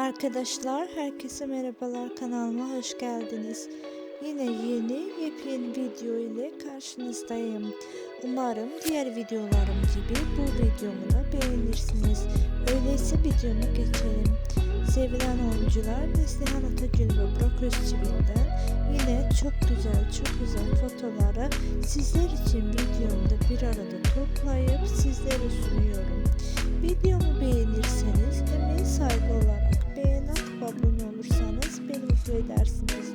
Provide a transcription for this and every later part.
Arkadaşlar herkese merhabalar kanalıma hoş geldiniz. Yine yeni yepyeni video ile karşınızdayım. Umarım diğer videolarım gibi bu videomu da beğenirsiniz. Öyleyse videomu geçelim. Sevilen oyuncular Neslihan Atagül ve Burak Özçivit'ten yine çok güzel çok güzel fotoları sizler için videomda bir arada toplayıp sizlere sunuyorum. Mutlu edersiniz.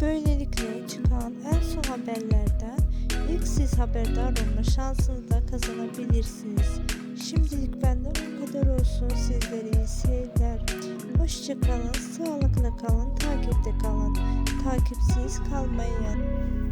Böylelikle çıkan en son haberlerden ilk siz haberdar olma şansını da kazanabilirsiniz. Şimdilik benden bu kadar olsun. Sizlere iyi. Hoşçakalın, sağlıkla kalın, takipte kalın. Takipsiz kalmayın.